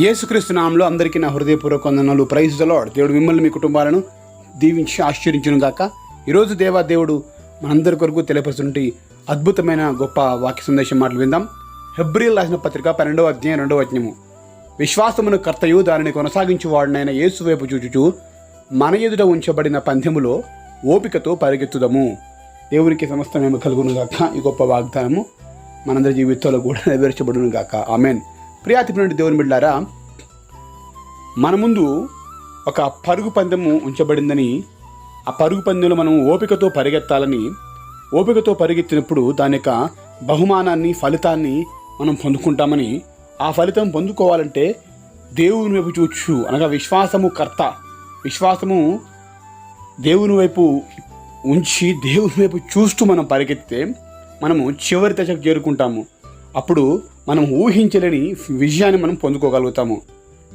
యేసుక్రీస్తు నామంలో అందరికీ నా హృదయపూర్వక వందనాలు. ప్రైజ్ లాడ్ దేవుడు మిమ్మల్ని మీ కుటుంబాలను దీవించి ఆశ్చర్యించును గాక. ఈరోజు దేవా దేవుడు మనందరి కొరకు తెలియపరుచుంటి అద్భుతమైన గొప్ప వాక్య సందేశం మాటలు విందాం. హెబ్రిల్ రాసిన పత్రిక పన్నెండవ అధ్యాయం రెండవ అధ్యాయము విశ్వాసమును కర్తయు దానిని కొనసాగించు వాడినైన యేసు వైపు చూచుచు మన ఎదుట ఉంచబడిన పందెములో ఓపికతో పరిగెత్తుదము. దేవునికి సమస్త మేము కలుగును గాక. ఈ గొప్ప వాగ్దానము మనందరి జీవితంలో కూడా నెరవేర్చబడును గాక. ఆమెన్ ప్రియాతిపినటువంటి దేవుని బిడ్డారా మన ముందు ఒక పరుగు పందెము ఉంచబడిందని ఆ పరుగు పందెంలో మనం ఓపికతో పరిగెత్తాలని ఓపికతో పరిగెత్తినప్పుడు దాని యొక్క బహుమానాన్ని ఫలితాన్ని మనం పొందుకుంటామని ఆ ఫలితం పొందుకోవాలంటే దేవుని వైపు చూచు అనగా విశ్వాసము కర్త. విశ్వాసము దేవుని వైపు ఉంచి దేవుని వైపు చూస్తూ మనం పరిగెత్తితే మనము చివరి దశకు చేరుకుంటాము. అప్పుడు మనం ఊహించలేని విజయాన్ని మనం పొందుకోగలుగుతాము.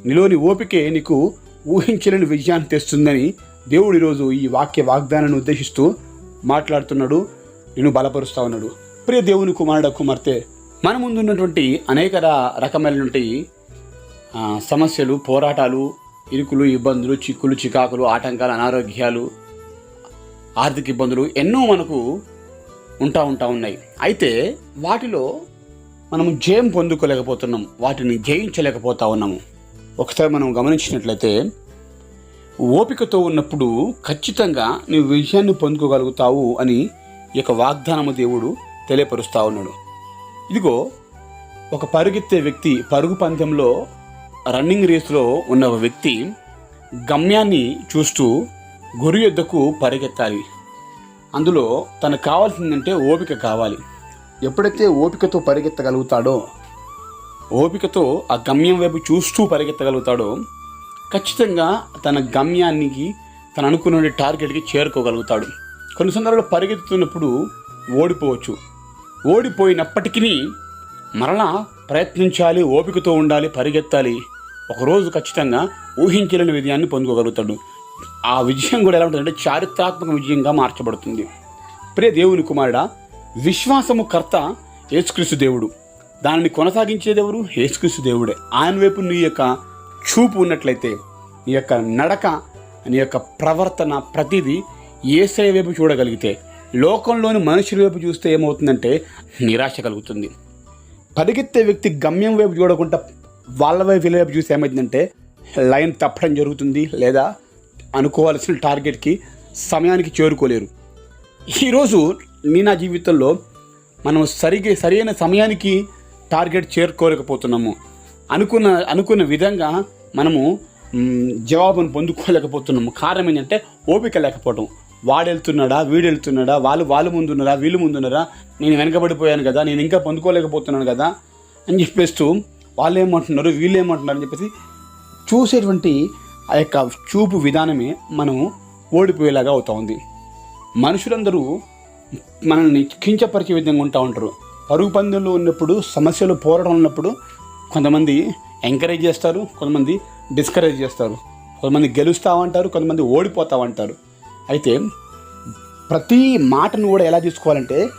నీలోని ఓపికే నీకు ఊహించలేని విజయాన్ని తెస్తుందని దేవుడు ఈరోజు ఈ వాక్య వాగ్దానాన్ని ఉద్దేశిస్తూ మాట్లాడుతున్నాడు. నేను బలపరుస్తా ఉన్నాడు. ప్రియ దేవుని కుమారుడ కుమార్తె మన ముందున్నటువంటి అనేక రకమైనటువంటి సమస్యలు పోరాటాలు ఇరుకులు ఇబ్బందులు చిక్కులు చికాకులు ఆటంకాలు అనారోగ్యాలు ఆర్థిక ఇబ్బందులు ఎన్నో మనకు ఉంటా ఉంటా ఉన్నాయి. అయితే వాటిలో మనం జయం పొందుకోలేకపోతున్నాం వాటిని జయించలేకపోతా ఉన్నాము ఒకసారి మనం గమనించినట్లయితే ఓపికతో ఉన్నప్పుడు ఖచ్చితంగా నువ్వు విజయాన్ని పొందుకోగలుగుతావు అని ఈ యొక్క వాగ్దానము దేవుడు తెలియపరుస్తా ఉన్నాడు. ఇదిగో ఒక పరుగెత్తే వ్యక్తి పరుగు పందెంలో రన్నింగ్ రేస్లో ఉన్న ఒక వ్యక్తి గమ్యాన్ని చూస్తూ గురి యొద్దకు పరిగెత్తాలి. అందులో తనకు కావాల్సిందంటే ఓపిక కావాలి. ఎప్పుడైతే ఓపికతో పరిగెత్తగలుగుతాడో ఓపికతో ఆ గమ్యం వైపు చూస్తూ పరిగెత్తగలుగుతాడో ఖచ్చితంగా తన గమ్యానికి తను అనుకున్న టార్గెట్కి చేరుకోగలుగుతాడు. కొన్ని సందర్భాల్లో పరిగెత్తుతున్నప్పుడు ఓడిపోవచ్చు. ఓడిపోయినప్పటికీ మరలా ప్రయత్నించాలి ఓపికతో ఉండాలి పరిగెత్తాలి. ఒకరోజు ఖచ్చితంగా ఊహించలేని విజయాన్ని పొందుకోగలుగుతాడు. ఆ విజయం కూడా ఎలా ఉంటుందంటే చారిత్రాత్మక విజయంగా మార్చబడుతుంది. ప్రియ దేవుని కుమారుడా విశ్వాసము కర్త యేసుక్రీస్తు దేవుడు. దానిని కొనసాగించేదెవరు? యేసుక్రీస్తు దేవుడే. ఆయన వైపు నీ యొక్క చూపు ఉన్నట్లయితే నీ యొక్క నడక నీ యొక్క ప్రవర్తన ప్రతిదీ ఏసై వైపు చూడగలిగితే లోకంలోని మనుషుల వైపు చూస్తే ఏమవుతుందంటే నిరాశ కలుగుతుంది. పరిగెత్తే వ్యక్తి గమ్యం వైపు చూడకుండా వాళ్ళ వైపు వీళ్ళ వైపు చూస్తే ఏమైందంటే లైన్ తప్పడం జరుగుతుంది లేదా అనుకోవాల్సిన టార్గెట్కి సమయానికి చేరుకోలేరు. ఈరోజు నీ నా జీవితంలో మనం సరిగే సరైన సమయానికి టార్గెట్ చేరుకోలేకపోతున్నాము. అనుకున్న అనుకున్న విధంగా మనము జవాబును పొందుకోలేకపోతున్నాము. కారణం ఏంటంటే ఓపిక లేకపోవడం వాడు వెళ్తున్నాడా వీడు వెళ్తున్నాడా వాళ్ళు వాళ్ళు ముందున్నారా వీళ్ళు ముందున్నారా నేను వెనకబడిపోయాను కదా నేను ఇంకా పొందుకోలేకపోతున్నాను కదా అని చెప్పేస్తూ వాళ్ళు ఏమంటున్నారు వీళ్ళు ఏమంటున్నారు అని చెప్పేసి చూసేటువంటి ఆ యొక్క చూపు విధానమే మనం ఓడిపోయేలాగా అవుతా ఉంది. మనుషులందరూ మనల్ని కించపరిచే విధంగా ఉంటా ఉంటారు. పరుగు పందెంలో ఉన్నప్పుడు సమస్యలు పోరాటం ఉన్నప్పుడు కొంతమంది ఎంకరేజ్ చేస్తారు కొంతమంది డిస్కరేజ్ చేస్తారు. కొంతమంది గెలుస్తామంటారు కొంతమంది ఓడిపోతామంటారు అయితే ప్రతి మాటను కూడా ఎలా తీసుకోవాలంటే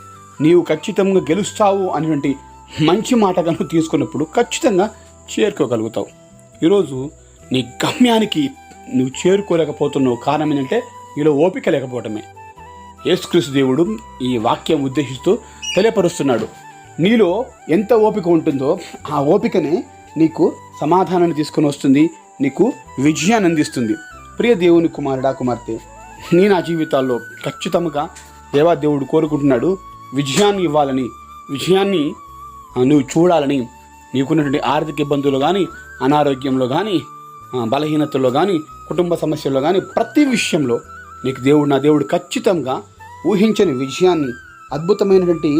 నీవు ఖచ్చితంగా గెలుస్తావు అనేటువంటి మంచి మాట కనుక తీసుకున్నప్పుడు ఖచ్చితంగా చేరుకోగలుగుతావు. ఈరోజు నీ గమ్యానికి నువ్వు చేరుకోలేకపోతున్నావు. కారణం ఏంటంటే నీలో ఓపిక లేకపోవటమే. యేసుక్రీస్తు దేవుడు ఈ వాక్యం ఉద్దేశిస్తూ తెలియపరుస్తున్నాడు. నీలో ఎంత ఓపిక ఉంటుందో ఆ ఓపికనే నీకు సమాధానాన్ని తీసుకొని వస్తుంది నీకు విజయాన్ని అందిస్తుంది. ప్రియ దేవుని కుమారుడా కుమార్తె నీ నా జీవితాల్లో ఖచ్చితంగా దేవా దేవుడు కోరుకుంటున్నాడు విజయాన్ని ఇవ్వాలని విజయాన్ని నువ్వు చూడాలని నీకున్నటువంటి ఆర్థిక ఇబ్బందులు కానీ అనారోగ్యంలో కానీ బలహీనతల్లో కానీ కుటుంబ సమస్యల్లో కానీ ప్రతి విషయంలో నీకు దేవుడు నా దేవుడు ఖచ్చితంగా ఊహించని విజయాన్ని అద్భుతమైనటువంటి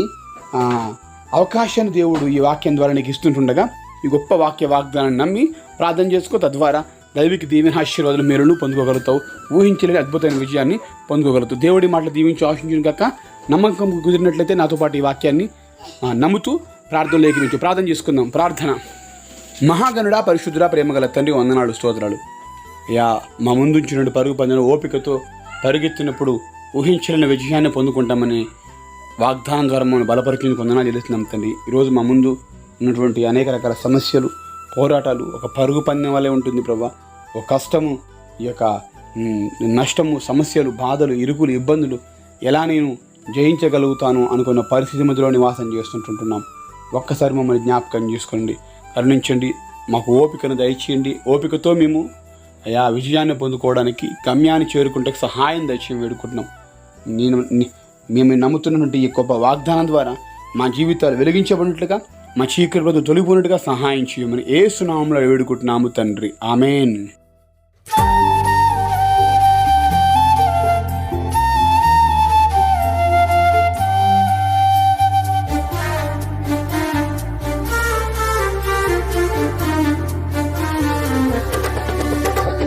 అవకాశాన్ని దేవుడు ఈ వాక్యం ద్వారా నీకు ఇస్తుంటుండగా ఈ గొప్ప వాక్య వాగ్దానాన్ని నమ్మి ప్రార్థన చేసుకో. తద్వారా దైవిక దీవెన ఆశీర్వాదాలు మీరును పొందుకోగలుగుతావు. ఊహించలేని అద్భుతమైన విజయాన్ని పొందుకోగలుగుతావు. దేవుడి మాటలు దీవించి ఆశించిన కాక నమ్మకం కుదిరినట్లయితే నాతో పాటు ఈ వాక్యాన్ని నమ్ముతూ ప్రార్థనలో ఏకమించు ప్రార్థన చేసుకుందాం. ప్రార్థన. మహాగణుడా పరిశుద్ధుడా ప్రేమగల తండ్రి వందనాలు స్తోత్రాలు. యా మా ముందుంచినటువంటి పరుగు పందిన ఓపికతో పరుగెత్తినప్పుడు ఊహించలేని విజయాన్ని పొందుకుంటామని వాగ్దానం ద్వారా మనం బలపరిచిన కొందనాలు తెలుస్తున్నాం తండ్రి. ఈరోజు మా ముందు ఉన్నటువంటి అనేక రకాల సమస్యలు పోరాటాలు ఒక పరుగు పందెం వల్లే ఉంటుంది ప్రభా. ఒక కష్టము ఈ యొక్క నష్టము సమస్యలు బాధలు ఇరుకులు ఇబ్బందులు ఎలా నేను జయించగలుగుతాను అనుకున్న పరిస్థితి మధ్యలో నివాసం చేస్తుంటుంటున్నాం. ఒక్కసారి మమ్మల్ని జ్ఞాపకం చేసుకోండి. కరుణించండి. మాకు ఓపికను దయచేయండి. ఓపికతో మేము అయా విజయాన్ని పొందుకోవడానికి గమ్యాన్ని చేరుకుంటే సహాయం దయచేయం వేడుకుంటున్నాం. నేను మేము నమ్ముతున్నటువంటి ఈ గొప్ప వాగ్దానం ద్వారా మా జీవితాలు వెలిగించబడినట్లుగా మా చీకటి తొలిపోయినట్టుగా సహాయం చేయమని ఏ సునామంలో వేడుకుంటున్నాము తండ్రి. ఆమెన్.